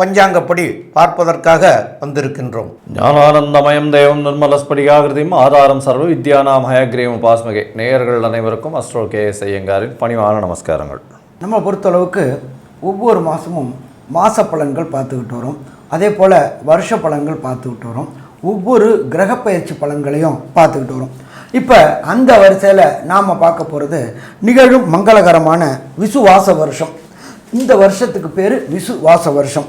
பஞ்சாங்கப்படி பார்ப்பதற்காக வந்திருக்கின்றோம். ஞானானந்தமயம் தேவம் நிர்மலஸ்படிகாகிருதியும் ஆதாரம் சர்வ வித்யானாம் ஹயக்ரீவம் உபாஸ்மகே. நேயர்கள் அனைவருக்கும் அஸ்ட்ரோ கே எஸ் ஐயங்காரின் பணிவான நமஸ்காரங்கள். நம்ம பொறுத்தளவுக்கு ஒவ்வொரு மாதமும் மாத பலன்கள் பார்த்துக்கிட்டு வரோம். அதே போல் வருஷ பலன்கள் பார்த்துக்கிட்டு வரோம். ஒவ்வொரு கிரகப்பெயர்ச்சி பலன்களையும் பார்த்துக்கிட்டு வரோம். இப்போ அந்த வரிசையில் நாம் பார்க்க போகிறது நிகழும் மங்களகரமான விசுவாச வருஷம். இந்த வருஷத்துக்கு பேர் விசுவாச வருஷம்.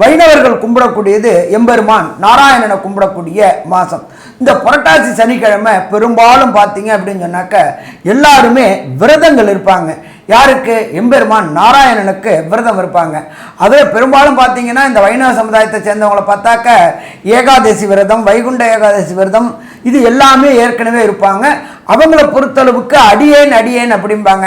வைணவர்கள் கும்பிடக்கூடியது எம்பெருமான் நாராயணனை கும்பிடக்கூடிய மாதம் இந்த புரட்டாசி சனிக்கிழமை பெரும்பாலும் பார்த்தீங்க அப்படின்னு சொன்னாக்க எல்லாருமே விரதங்கள் இருப்பாங்க. யாருக்கு? எம்பெருமான் நாராயணனுக்கு விரதம் இருப்பாங்க. அதே பெரும்பாலும் பார்த்தீங்கன்னா இந்த வைணவ சமுதாயத்தை சேர்ந்தவங்களை பார்த்தாக்க ஏகாதசி விரதம் வைகுண்ட ஏகாதசி விரதம் இது எல்லாமே ஏற்கனவே இருப்பாங்க. அவங்கள பொறுத்தளவுக்கு அடியேன் அடியேன் அப்படிம்பாங்க.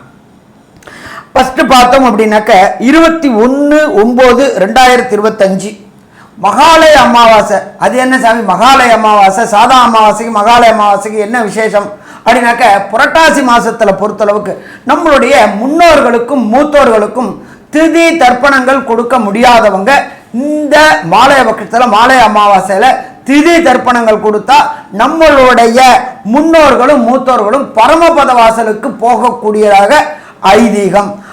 ஃபஸ்ட்டு பார்த்தோம் அப்படின்னாக்க இருபத்தி ஒன்று ஒம்பது ரெண்டாயிரத்தி இருபத்தஞ்சு. மகாலய அமாவாசை. அது என்ன சாமி? மகாலய அமாவாசை. சாதா அமாவாசைக்கு மகாலய அமாவாசைக்கு என்ன விசேஷம்? அப்படின்னாக்க புரட்டாசி மாதத்தில் பொறுத்தளவுக்கு நம்மளுடைய முன்னோர்களுக்கும் மூத்தோர்களுக்கும் திதி தர்ப்பணங்கள் கொடுக்க முடியாதவங்க இந்த மாலய பட்சத்தில் மாலய அமாவாசையில் திதி தர்ப்பணங்கள் கொடுத்தா நம்மளுடைய முன்னோர்களும் மூத்தோர்களும் பரமபத வாசலுக்கு போகக்கூடியதாக ஐதீகம்.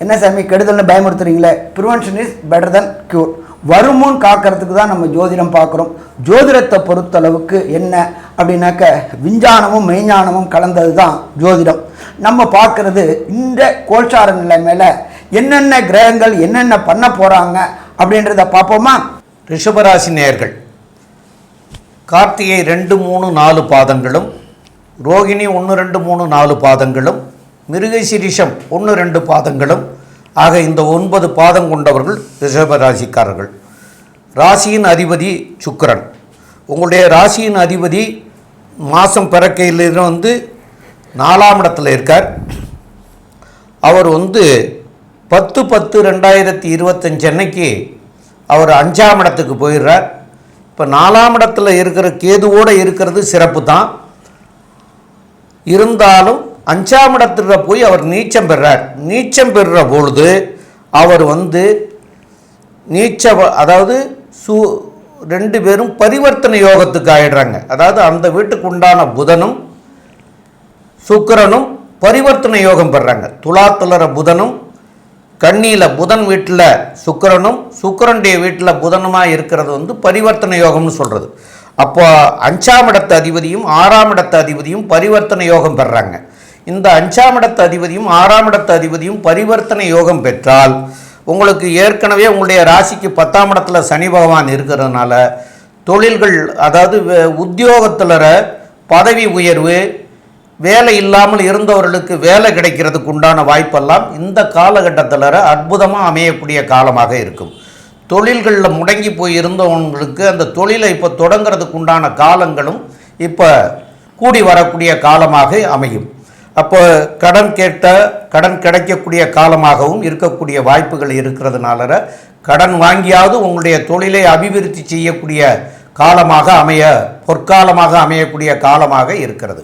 என்ன சாமி கெடுதல்னு பயமுறுத்துறீங்களே? Prevention is better than cure வருமுன் காக்கிறதுக்கு தான் நம்ம ஜோதிடம் பார்க்குறோம். ஜோதிடத்தை பொறுத்தளவுக்கு என்ன அப்படின்னாக்க விஞ்ஞானமும் மெய்ஞானமும் கலந்தது தான் ஜோதிடம். நம்ம பார்க்கறது இந்த கோல்சார நிலை மேலே என்னென்ன கிரகங்கள் என்னென்ன பண்ண போகிறாங்க அப்படின்றத பார்ப்போமா? ரிஷபராசி நேயர்கள் கார்த்திகை ரெண்டு மூணு நாலு பாதங்களும் ரோகிணி ஒன்று ரெண்டு மூணு நாலு பாதங்களும் மிருகசிரிஷம் ஒன்று ரெண்டு பாதங்களும் ஆக இந்த ஒன்பது பாதம் கொண்டவர்கள் ரிஷப ராசிக்காரர்கள். ராசியின் அதிபதி சுக்கரன். உங்களுடைய ராசியின் அதிபதி மாதம் பிறக்கையிலிருந்து வந்து நாலாம் இடத்துல இருக்கார். அவர் வந்து பத்து பத்து ரெண்டாயிரத்தி இருபத்தஞ்சு அன்னைக்கு அவர் அஞ்சாம் இடத்துக்கு போயிடுறார். இப்போ நாலாம் இடத்துல இருக்கிற கேதுவோடு இருக்கிறது சிறப்பு தான் இருந்தாலும் அஞ்சாம் இடத்துல போய் அவர் நீச்சம் பெறார். நீச்சம் பெறுற பொழுது அவர் வந்து நீச்ச அதாவது சு ரெண்டு பேரும் பரிவர்த்தனை யோகத்துக்கு ஆயிடுறாங்க. அதாவது அந்த வீட்டுக்கு உண்டான புதனும் சுக்கிரனும் பரிவர்த்தனை யோகம் பெறாங்க. துலாத்துலர புதனும் கண்ணியில் புதன் வீட்டில் சுக்கிரனும் சுக்கரனுடைய வீட்டில் புதனுமாக இருக்கிறது வந்து பரிவர்த்தனை யோகம்னு சொல்கிறது அப்போ அஞ்சாம் இடத்து அதிபதியும் ஆறாம் இடத்து அதிபதியும் பரிவர்த்தனை யோகம் பெறாங்க. இந்த அஞ்சாம் இடத்து அதிபதியும் ஆறாம் இடத்து அதிபதியும் பரிவர்த்தனை யோகம் பெற்றால் உங்களுக்கு ஏற்கனவே உங்களுடைய ராசிக்கு பத்தாம் இடத்துல சனி பகவான் இருக்கிறதுனால தொழில்கள் அதாவது உத்தியோகத்தில் பதவி உயர்வு வேலை இல்லாமல் இருந்தவர்களுக்கு வேலை கிடைக்கிறதுக்கு உண்டான வாய்ப்பெல்லாம் இந்த காலகட்டத்தில் அற்புதமாக அமையக்கூடிய காலமாக இருக்கும். தொழில்களில் முடங்கி போய் இருந்தவங்களுக்கு அந்த தொழிலை இப்போ தொடங்கிறதுக்கு உண்டான காலங்களும் இப்போ கூடி வரக்கூடிய காலமாக அமையும். அப்போ கடன் கேட்ட கடன் கிடைக்கக்கூடிய காலமாகவும் இருக்கக்கூடிய வாய்ப்புகள் இருக்கிறதுனால கடன் வாங்கியாவது உங்களுடைய தொழிலை அபிவிருத்தி செய்யக்கூடிய காலமாக அமைய பொற்காலமாக அமையக்கூடிய காலமாக இருக்கிறது.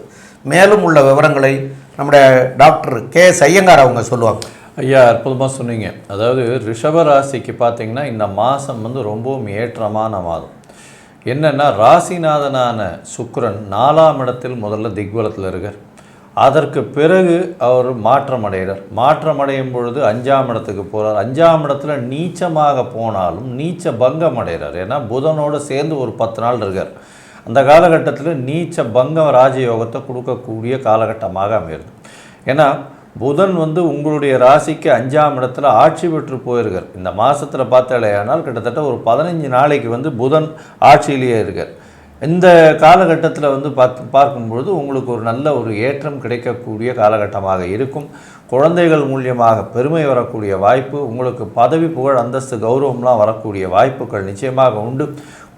மேலும் உள்ள விவரங்களை நம்முடைய டாக்டர் கே. ஐயங்கார் அவங்க சொல்லுவாங்க. ஐயா அற்புதமாக சொன்னீங்க. அதாவது ரிஷப ராசிக்கு பார்த்தீங்கன்னா இந்த மாதம் வந்து ரொம்பவும் ஏற்றமான மாதம். என்னென்னா ராசிநாதனான சுக்கரன் நாலாம் இடத்தில் முதல்ல திக்வலத்தில் இருக்கார். அதற்கு பிறகு அவர் மாற்றம் அடைகிறார் மாற்றம் அடையும் பொழுது அஞ்சாம் இடத்துக்கு போகிறார் அஞ்சாம் இடத்துல நீச்சமாக போனாலும் நீச்ச பங்கம் அடைகிறார் ஏன்னா புதனோடு சேர்ந்து ஒரு பத்து நாள் இருக்கார். அந்த காலகட்டத்தில் நீச்ச பங்கம் ராஜயோகத்தை கொடுக்கக்கூடிய காலகட்டமாக அமையிறது ஏன்னா புதன் வந்து உங்களுடைய ராசிக்கு அஞ்சாம் இடத்துல ஆட்சி பெற்று போயிருக்கார். இந்த மாதத்தில் பார்த்தாலேயானால் கிட்டத்தட்ட ஒரு பதினஞ்சு நாளைக்கு வந்து புதன் ஆட்சியிலேயே இருக்கார். இந்த காலகட்டத்தில் வந்து பார்த்து பார்க்கும்பொழுது உங்களுக்கு ஒரு நல்ல ஒரு ஏற்றம் கிடைக்கக்கூடிய காலகட்டமாக இருக்கும். குழந்தைகள் மூலியமாக பெருமை வரக்கூடிய வாய்ப்பு உங்களுக்கு பதவி புகழ் அந்தஸ்து கௌரவம்லாம் வரக்கூடிய வாய்ப்புகள் நிச்சயமாக உண்டு.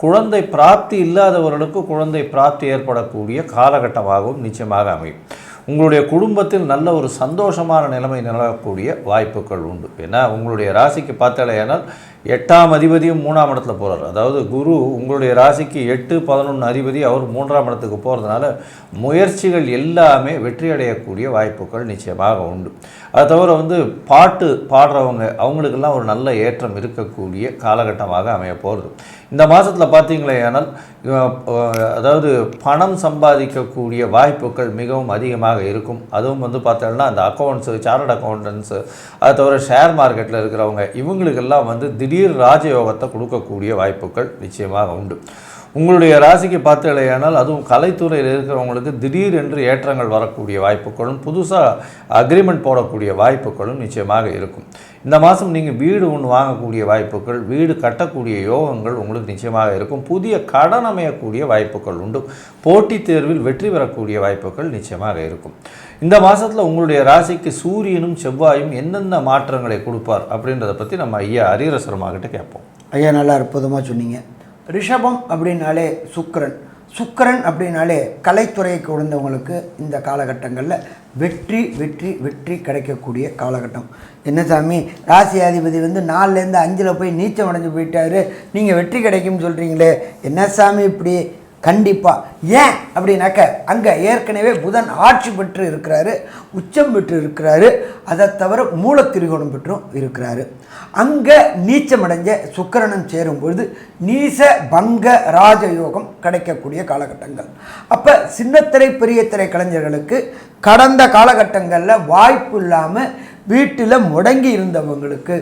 குழந்தை பிராப்தி இல்லாதவர்களுக்கு குழந்தை பிராப்தி ஏற்படக்கூடிய காலகட்டமாகவும் நிச்சயமாக அமையும். உங்களுடைய குடும்பத்தில் நல்ல ஒரு சந்தோஷமான நிலைமை நிலவக்கூடிய வாய்ப்புகள் உண்டு. ஏன்னா உங்களுடைய ராசிக்கு பார்த்தாலேயானால் எட்டாம் அதிபதியும் மூணாம் இடத்துல போகிறார் அதாவது குரு உங்களுடைய ராசிக்கு எட்டு பதினொன்று அதிபதி அவர் மூன்றாம் இடத்துக்கு போகிறதுனால முயற்சிகள் எல்லாமே வெற்றி அடையக்கூடிய வாய்ப்புகள் நிச்சயமாக உண்டு. அது தவிர வந்து பாட்டு பாடுறவங்க அவங்களுக்கெல்லாம் ஒரு நல்ல ஏற்றம் இருக்கக்கூடிய காலகட்டமாக அமைய போகிறது இந்த மாதத்தில் பார்த்தீங்களே ஆனால் அதாவது பணம் சம்பாதிக்கக்கூடிய வாய்ப்புகள் மிகவும் அதிகமாக இருக்கும். அதுவும் வந்து பார்த்தோம்னா அந்த அக்கௌண்ட்ஸு சார்ட் அக்கௌண்டன்ஸு அது தவிர ஷேர் மார்க்கெட்டில் இருக்கிறவங்க இவங்களுக்கெல்லாம் வந்து திடீர் ராஜயோகத்தை கொடுக்கக்கூடிய வாய்ப்புகள் நிச்சயமாக உண்டு. உங்களுடைய ராசிக்கு பார்த்தீங்களேயானால் அதுவும் கலைத்துறையில் இருக்கிறவங்களுக்கு திடீர் என்று ஏற்றங்கள் வரக்கூடிய வாய்ப்புகளும் புதுசாக அக்ரிமெண்ட் போடக்கூடிய வாய்ப்புகளும் நிச்சயமாக இருக்கும். இந்த மாதம் நீங்கள் வீடு ஒன்று வாங்கக்கூடிய வாய்ப்புகள் வீடு கட்டக்கூடிய யோகங்கள் உங்களுக்கு நிச்சயமாக இருக்கும். புதிய கடன் அமையக்கூடிய வாய்ப்புகள் உண்டு. போட்டித் தேர்வில் வெற்றி பெறக்கூடிய வாய்ப்புகள் நிச்சயமாக இருக்கும். இந்த மாதத்தில் உங்களுடைய ராசிக்கு சூரியனும் செவ்வாயும் எந்தெந்த மாற்றங்களை கொடுப்பார் அப்படின்றத பற்றி நம்ம ஐயா அரியர கேட்போம். ஐயா நல்லா அற்புதமாக சொன்னீங்க. ரிஷபம் அப்படின்னாலே சுக்கரன். சுக்கரன் அப்படின்னாலே கலைத்துறைக்கு உணர்ந்தவங்களுக்கு இந்த காலகட்டங்களில் வெற்றி வெற்றி வெற்றி கிடைக்கக்கூடிய காலகட்டம். என்ன சாமி? ராசியாதிபதி வந்து நாலுலேருந்து அஞ்சில் போய் நீச்சம் அடைஞ்சு போயிட்டாரு. நீங்கள் வெற்றி கிடைக்கும்னு சொல்கிறீங்களே என்ன சாமி இப்படி? கண்டிப்பாக ஏன் அப்படின்னாக்க அங்கே ஏற்கனவே புதன் ஆட்சி பெற்று இருக்கிறாரு உச்சம் பெற்று இருக்கிறாரு அதை தவிர மூலத்திரிகோணம் பெற்றும் இருக்கிறாரு. அங்கே நீச்சமடைஞ்ச சுக்கரணம் சேரும் பொழுது நீச பங்க ராஜயோகம் கிடைக்கக்கூடிய காலகட்டங்கள். அப்போ சின்னத்திரை பெரிய திரை கலைஞர்களுக்கு கடந்த காலகட்டங்களில் வாய்ப்பு இல்லாமல் வீட்டில் முடங்கி இருந்தவங்களுக்கு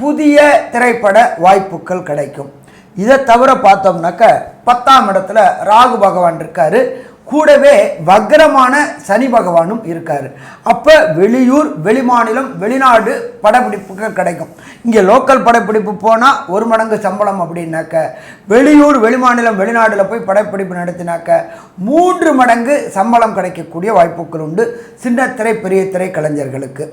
புதிய திரைப்பட வாய்ப்புகள் கிடைக்கும். இதை தவிர பார்த்தோம்னாக்க பத்தாம் இடத்துல ராகு பகவான் இருக்காரு. கூடவே வக்ரமான சனி பகவானும் இருக்கார். அப்போ வெளியூர் வெளிமாநிலம் வெளிநாடு படப்பிடிப்புகள் கிடைக்கும். இங்கே லோக்கல் படப்பிடிப்பு போனால் ஒரு மடங்கு சம்பளம் அப்படின்னாக்க வெளியூர் வெளிமாநிலம் வெளிநாட்டில் போய் படப்பிடிப்பு நடத்தினாக்க மூன்று மடங்கு சம்பளம் கிடைக்கக்கூடிய வாய்ப்புகள் உண்டு. சின்ன திரை பெரிய திரை கலைஞர்களுக்கு.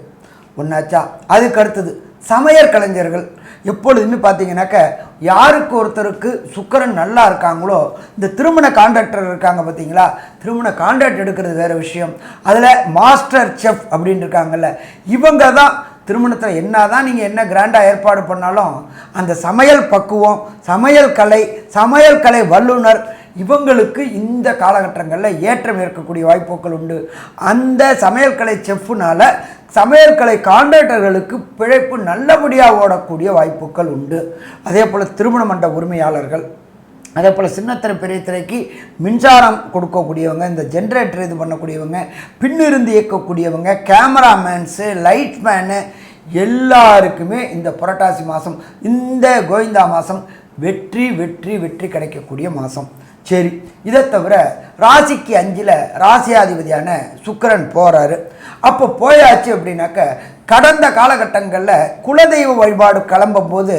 ஒன்றாச்சா அதுக்கு அடுத்தது சமையல் கலைஞர்கள் எப்பொழுதுமே பார்த்தீங்கன்னாக்க யாருக்கு ஒருத்தருக்கு சுக்கரன் நல்லா இருக்காங்களோ இந்த திருமண கான்ட்ராக்டர் இருக்காங்க பார்த்தீங்களா திருமண கான்ட்ராக்ட் எடுக்கிறது வேறு விஷயம். அதில் மாஸ்டர் செஃப் அப்படின்னு இருக்காங்கல்ல இவங்க தான் திருமணத்தில் என்ன தான் நீங்கள் என்ன கிராண்டாக ஏற்பாடு பண்ணாலும் அந்த சமையல் பக்குவம் சமையல் கலை சமையல் கலை வல்லுநர் இவங்களுக்கு இந்த காலகட்டங்களில் ஏற்றம் இருக்கக்கூடிய வாய்ப்புகள் உண்டு. அந்த சமையல் கலை சமையல்கலை சமையல் கலை கான்ட்ராக்டர்களுக்கு பிழைப்பு நல்லபடியாக ஓடக்கூடிய வாய்ப்புகள் உண்டு. அதே போல் திருமண மண்ட உரிமையாளர்கள் அதே போல் சின்னத்திரை பெரிய திரைக்கு மின்சாரம் கொடுக்கக்கூடியவங்க இந்த ஜென்ரேட்டர் இது பண்ணக்கூடியவங்க பின்னிருந்து இயக்கக்கூடியவங்க கேமராமேன்ஸு லைட்மேனு எல்லாருக்குமே இந்த புரட்டாசி மாதம் இந்த கோவிந்தா மாதம் வெற்றி வெற்றி வெற்றி கிடைக்கக்கூடிய மாதம் சரி இதை தவிர ராசிக்கு அஞ்சில் ராசியாதிபதியான சுக்கிரன் போகிறாரு அப்போ போயாச்சு அப்படின்னாக்க கடந்த காலகட்டங்களில் குலதெய்வ வழிபாடு கிளம்பும் போது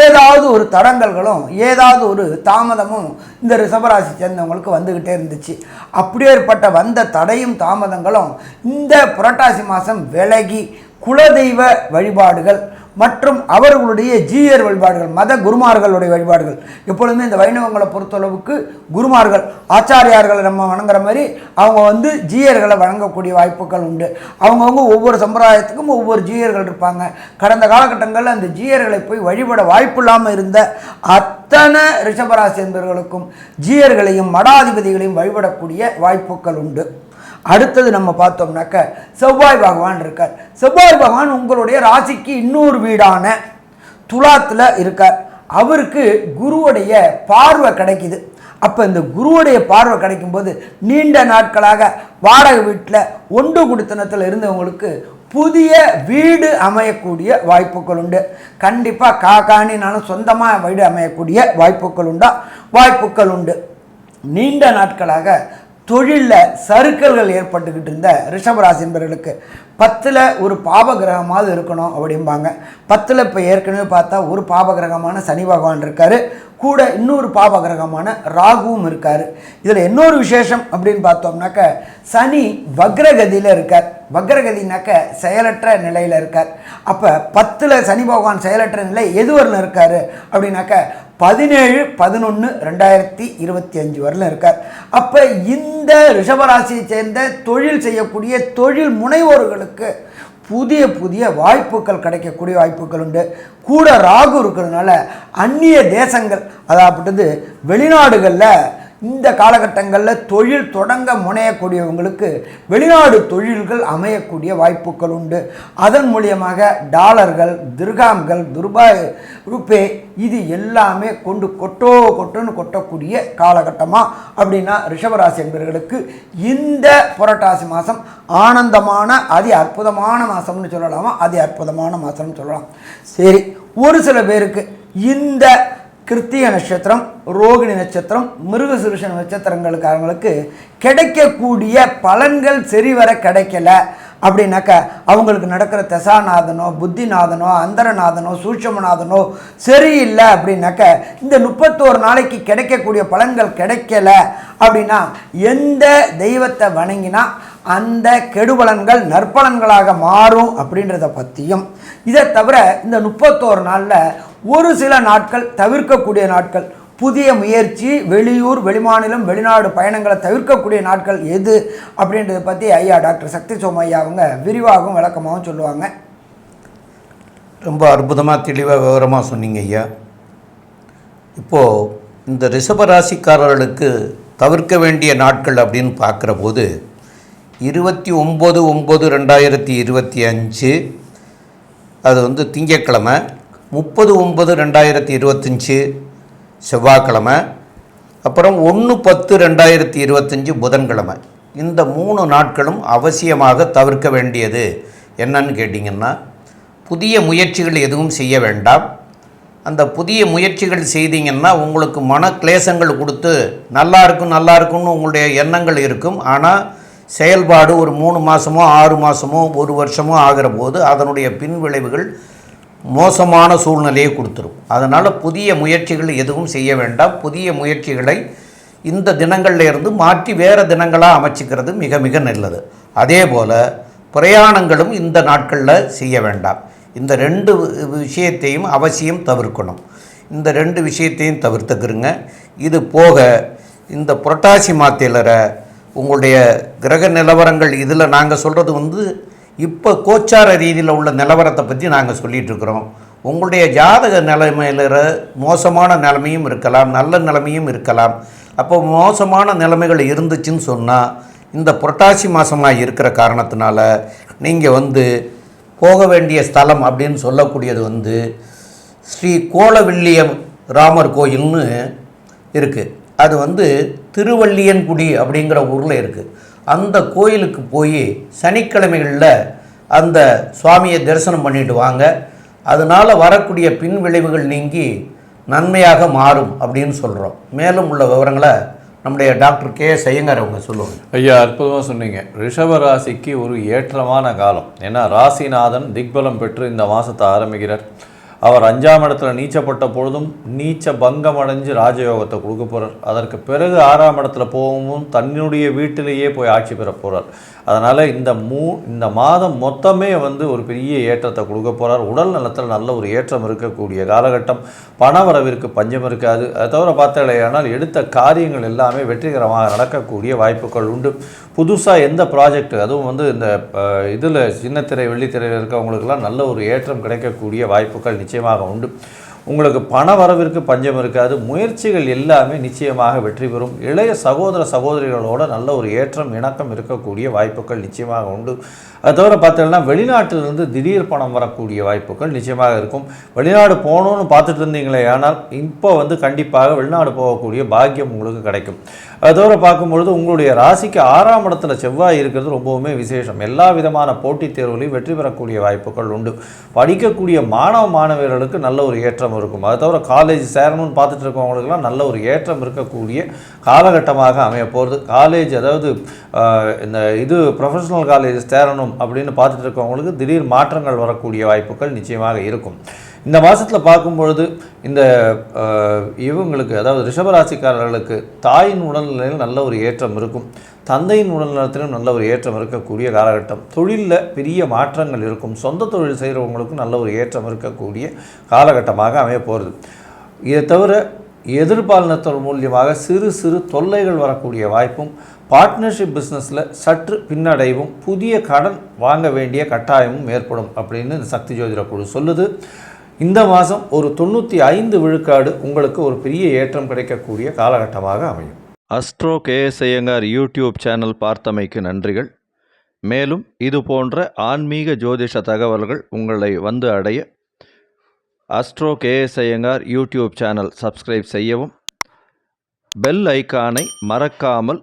ஏதாவது ஒரு தடங்கல்களும் ஏதாவது ஒரு தாமதமும் இந்த ரிஷபராசி சேர்ந்தவங்களுக்கு வந்துக்கிட்டே இருந்துச்சு. அப்படியேற்பட்ட வந்த தடையும் தாமதங்களும் இந்த புரட்டாசி மாதம் விலகி குலதெய்வ வழிபாடுகள் மற்றும் அவர்களுடைய ஜீயர் வழிபாடுகள் மத குருமார்களுடைய வழிபாடுகள். எப்பொழுதுமே இந்த வைணவங்களை பொறுத்தளவுக்கு குருமார்கள் ஆச்சாரியார்களை நம்ம வணங்குற மாதிரி அவங்க வந்து ஜீயர்களை வணங்கக்கூடிய வாய்ப்புகள் உண்டு. அவங்கவுங்க ஒவ்வொரு சம்பிரதாயத்துக்கும் ஒவ்வொரு ஜீயர்கள் இருப்பாங்க. கடந்த காலகட்டங்களில் அந்த ஜீயர்களை போய் வழிபட வாய்ப்பு இல்லாமல் இருந்த அத்தனை ரிஷபராசி என்பவர்களுக்கும் ஜீயர்களையும் மடாதிபதிகளையும் வழிபடக்கூடிய வாய்ப்புகள் உண்டு. அடுத்தது நம்ம பார்த்தோம்னாக்க செவ்வாய் பகவான் இருக்கார். செவ்வாய் பகவான் உங்களுடைய ராசிக்கு இன்னொரு வீடான துலாத்தில் இருக்கார். அவருக்கு குருவுடைய பார்வை கிடைக்குது. அப்போ இந்த குருவுடைய பார்வை கிடைக்கும்போது நீண்ட நாட்களாக வாடகை வீட்டில் ஒன்று குடித்தனத்தில் இருந்தவங்களுக்கு புதிய வீடு அமையக்கூடிய வாய்ப்புகள் உண்டு. கண்டிப்பாக காக்காணினாலும் சொந்தமாக வீடு அமையக்கூடிய வாய்ப்புகள் உண்டா? வாய்ப்புகள் உண்டு. நீண்ட நாட்களாக தொழிலில் சறுக்கல்கள் ஏற்பட்டுக்கிட்டு இருந்த ரிஷபராசி என்பவர்களுக்கு பத்தில் ஒரு பாப கிரகமாவது இருக்கணும் அப்படிம்பாங்க. பத்தில் இப்போ ஏற்கனவே பார்த்தா ஒரு பாப கிரகமான சனி பகவான் இருக்கார். கூட இன்னொரு பாப கிரகமான ராகுவும் இருக்கார். இதில் இன்னொரு விசேஷம் அப்படின்னு பார்த்தோம்னாக்க சனி வக்ரகதியில் இருக்கார். வக்ரகதினாக்க செயலற்ற நிலையில் இருக்கார். அப்போ பத்தில் சனி பகவான் செயலற்ற நிலை எதுவரில் இருக்கார் அப்படின்னாக்க பதினேழு பதினொன்று ரெண்டாயிரத்தி இருபத்தி அஞ்சு வரலும் இருக்கார். அப்போ இந்த ரிஷபராசியை சேர்ந்த தொழில் செய்யக்கூடிய தொழில் முனைவோர்களுக்கு புதிய புதிய வாய்ப்புகள் கிடைக்கக்கூடிய வாய்ப்புகள் உண்டு. கூட ராகு இருக்கிறதுனால அந்நிய தேசங்கள் அதாவது வெளிநாடுகளில் இந்த காலகட்டங்களில் தொழில் தொடங்க முனையக்கூடியவங்களுக்கு வெளிநாடு தொழில்கள் அமையக்கூடிய வாய்ப்புகள் உண்டு. அதன் மூலியமாக டாலர்கள் திருகாம்கள் துர்பாய் ரூபே இது எல்லாமே கொண்டு கொட்டோ கொட்டோன்னு கொட்டக்கூடிய காலகட்டமாக அப்படின்னா ரிஷபராசி என்பவர்களுக்கு இந்த புரட்டாசி மாதம் ஆனந்தமான அதி அற்புதமான மாதம்னு சொல்லலாமா? அதி அற்புதமான மாதம்னு சொல்லலாம். சரி ஒரு சில பேருக்கு இந்த கிருத்திக நட்சத்திரம் ரோகிணி நட்சத்திரம் மிருகசுருஷ நட்சத்திரங்களுக்காரங்களுக்கு கிடைக்கக்கூடிய பலன்கள் சரிவர கிடைக்கல. அப்படின்னாக்கா அவங்களுக்கு நடக்கிற தசாநாதனோ புத்திநாதனோ அந்தரநாதனோ சூட்சமநாதனோ சரியில்லை அப்படின்னாக்க இந்த முப்பத்தோரு நாளைக்கு கிடைக்கக்கூடிய பலன்கள் கிடைக்கல அப்படின்னா எந்த தெய்வத்தை வணங்கினா அந்த கெடுபலன்கள் நற்பலன்களாக மாறும் அப்படின்றத பற்றியும் இதை தவிர இந்த முப்பத்தோரு நாளில் ஒரு சில நாட்கள் தவிர்க்கக்கூடிய நாட்கள் புதிய முயற்சி வெளியூர் வெளிமாநிலம் வெளிநாடு பயணங்களை தவிர்க்கக்கூடிய நாட்கள் எது அப்படின்றத பற்றி ஐயா டாக்டர் சக்தி சோமையா அவங்க விரிவாகவும் விளக்கமாகவும் சொல்லுவாங்க. ரொம்ப அற்புதமாக தெளிவாக விவரமாக சொன்னீங்க ஐயா. இப்போது இந்த ரிஷபராசிக்காரர்களுக்கு தவிர்க்க வேண்டிய நாட்கள் அப்படின்னு பார்க்குற போது இருபத்தி ஒம்பது ஒம்பது ரெண்டாயிரத்தி இருபத்தி அஞ்சு அது வந்து திங்கக்கிழமை முப்பது ஒன்பது ரெண்டாயிரத்தி இருபத்தஞ்சி செவ்வாய்க்கிழமை அப்புறம் ஒன்று பத்து ரெண்டாயிரத்தி இருபத்தஞ்சி புதன்கிழமை. இந்த மூணு நாட்களும் அவசியமாக தவிர்க்க வேண்டியது என்னன்னு கேட்டிங்கன்னா புதிய முயற்சிகள் எதுவும் செய்ய வேண்டாம். அந்த புதிய முயற்சிகள் செய்தீங்கன்னா உங்களுக்கு மன கிளேசங்கள் கொடுத்து நல்லா இருக்கும் நல்லா இருக்கும்னு உங்களுடைய எண்ணங்கள் இருக்கும். ஆனால் செயல்பாடு ஒரு மூணு மாதமோ ஆறு மாதமோ ஒரு வருஷமோ ஆகிற போது அதனுடைய பின் விளைவுகள் மோசமான சூழ்நிலையை கொடுத்துரும். அதனால் புதிய முயற்சிகள் எதுவும் செய்ய வேண்டாம். புதிய முயற்சிகளை இந்த தினங்களில் இருந்து மாற்றி வேறு தினங்களாக அமைச்சிக்கிறது மிக மிக நல்லது. அதே போல் பிரயாணங்களும் இந்த நாட்களில் செய்ய வேண்டாம். இந்த ரெண்டு விஷயத்தையும் அவசியம் தவிர்க்கணும். இந்த ரெண்டு விஷயத்தையும் தவிர்த்துக்கிறங்க இது போக இந்த புரட்டாசி மாத்திலரை உங்களுடைய கிரக நிலவரங்கள் இதில் நாங்கள் சொல்கிறது வந்து இப்போ கோச்சார ரீதியில் உள்ள நிலவரத்தை பற்றி நாங்கள் சொல்லிகிட்ருக்குறோம் இருக்கிறோம். உங்களுடைய ஜாதக நிலைமையில் மோசமான நிலைமையும் இருக்கலாம் நல்ல நிலைமையும் இருக்கலாம். அப்போ மோசமான நிலைமைகள் இருந்துச்சுன்னு சொன்னால் இந்த புரட்டாசி மாதமாக இருக்கிற காரணத்தினால நீங்கள் வந்து போக வேண்டிய ஸ்தலம் அப்படின்னு சொல்லக்கூடியது வந்து ஸ்ரீ கோலவில்லியம் ராமர் கோயில்னு இருக்குது அது வந்து திருவள்ளியன்குடி அப்படிங்கிற ஊரில் இருக்குது அந்த கோயிலுக்கு போய் சனிக்கிழமைகளில் அந்த சுவாமியை தரிசனம் பண்ணிட்டு வாங்க. அதனால் வரக்கூடிய பின் விளைவுகள் நீங்கி நன்மையாக மாறும் அப்படின்னு சொல்கிறோம் மேலும் உள்ள விவரங்களை நம்முடைய டாக்டர் கே எஸ் ஐயங்கார் அவங்க சொல்லுவாங்க. ஐயா அற்புதமாக சொன்னீங்க. ரிஷப ராசிக்கு ஒரு ஏற்றமான காலம். ஏன்னா ராசிநாதன் திக்பலம் பெற்று இந்த மாதத்தை ஆரம்பிக்கிறார். அவர் அஞ்சாம் இடத்துல நீச்சப்பட்ட பொழுதும் நீச்ச பங்கம் அடைஞ்சு ராஜயோகத்தை கொடுக்க போகிறார் அதற்கு பிறகு ஆறாம் இடத்துல போகவும் தன்னுடைய வீட்டிலேயே போய் ஆட்சி பெற போகிறார் அதனால் இந்த மூ இந்த மாதம் மொத்தமே வந்து ஒரு பெரிய ஏற்றத்தை கொடுக்க போகிறார் உடல் நலத்தில் நல்ல ஒரு ஏற்றம் இருக்கக்கூடிய காலகட்டம். பணவரவிற்கு பஞ்சம் இருக்காது. அதை தவிர பார்த்தாலேயானால் எடுத்த காரியங்கள் எல்லாமே வெற்றிகரமாக நடக்கக்கூடிய வாய்ப்புகள் உண்டு. புதுசாக எந்த ப்ராஜெக்ட் அதுவும் வந்து இந்த இதில் சின்னத்திரை வெள்ளித்திரையில் இருக்கவங்களுக்கெல்லாம் நல்ல ஒரு ஏற்றம் கிடைக்கக்கூடிய வாய்ப்புகள் நிச்சயமாக உண்டு. உங்களுக்கு பண வரவிற்கு பஞ்சம் இருக்காது. முயற்சிகள் எல்லாமே நிச்சயமாக வெற்றி பெறும். இளைய சகோதர சகோதரிகளோட நல்ல ஒரு ஏற்றம் இணக்கம் இருக்கக்கூடிய வாய்ப்புகள் நிச்சயமாக உண்டு. அது தவிர பார்த்தீங்கன்னா வெளிநாட்டிலிருந்து திடீர் பணம் வரக்கூடிய வாய்ப்புகள் நிச்சயமாக இருக்கும். வெளிநாடு போகணும்னு பார்த்துட்டு இருந்தீங்களே ஆனால் இப்போ வந்து கண்டிப்பாக வெளிநாடு போகக்கூடிய பாக்கியம் உங்களுக்கு கிடைக்கும். அது தவிர பார்க்கும்பொழுது உங்களுடைய ராசிக்கு ஆறாம் இடத்துல செவ்வாய் இருக்கிறது ரொம்பவுமே விசேஷம். எல்லா விதமான போட்டித் தேர்வுலையும் வெற்றி பெறக்கூடிய வாய்ப்புகள் உண்டு. படிக்கக்கூடிய மாணவ மாணவியர்களுக்கு நல்ல ஒரு ஏற்றம் இருக்கும். அது தவிர காலேஜ் சேரணும்னு பார்த்துட்டு இருக்கவங்களுக்குலாம் நல்ல ஒரு ஏற்றம் இருக்கக்கூடிய காலகட்டமாக அமைய போகிறது காலேஜ் அதாவது இந்த இது ப்ரொஃபஷனல் காலேஜ் சேரணும். அப்படின்னு பார்த்துட்டு இருக்கவங்களுக்கு திடீர் மாற்றங்கள் வரக்கூடிய வாய்ப்புகள் நிச்சயமாக இருக்கும். இந்த மாதத்தில் பார்க்கும்பொழுது இந்த இவங்களுக்கு அதாவது ரிஷபராசிக்காரர்களுக்கு தாயின் உடல்நிலையில் நல்ல ஒரு ஏற்றம் இருக்கும். தந்தையின் உடல்நலத்திலும் நல்ல ஒரு ஏற்றம் இருக்கக்கூடிய காலகட்டம். தொழிலில் பெரிய மாற்றங்கள் இருக்கும். சொந்த தொழில் செய்கிறவங்களுக்கும் நல்ல ஒரு ஏற்றம் இருக்கக்கூடிய காலகட்டமாக அமைய போகிறது இதை தவிர எதிர்பாலினத்தோர் மூலியமாக சிறு சிறு தொல்லைகள் வரக்கூடிய வாய்ப்பும் பார்ட்னர்ஷிப் பிஸ்னஸில் சற்று பின்னடைவும் புதிய கடன் வாங்க வேண்டிய கட்டாயமும் ஏற்படும் அப்படின்னு இந்த சக்தி ஜோதிட குழு சொல்லுது. இந்த மாதம் ஒரு தொண்ணூற்றி ஐந்து விழுக்காடு உங்களுக்கு ஒரு பெரிய ஏற்றம் கிடைக்கக்கூடிய காலகட்டமாக அமையும். அஸ்ட்ரோ கேஎஸ்ஐயங்கார் யூடியூப் சேனல் பார்த்தமைக்கு நன்றிகள். மேலும் இது போன்ற ஆன்மீக ஜோதிஷ தகவல்கள் உங்களை வந்து அடைய astro K S Iyengar YouTube channel subscribe செய்யவும் பெல் ஐக்கானை மறக்காமல்